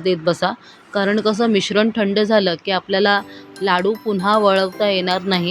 देत बसा. कारण कसं मिश्रण थंड झालं की आपल्याला लाडू पुन्हा वळवता येणार नाही.